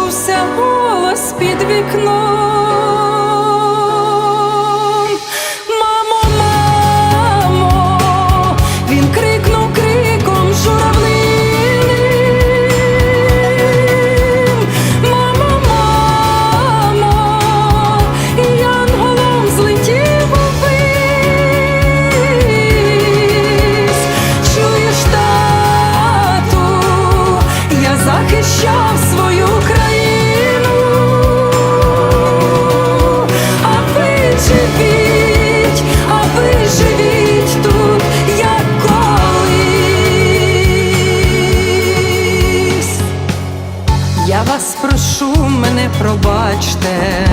почувся голос під вікном. Мамо, пробачте,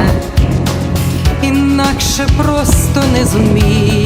інакше просто не зумів.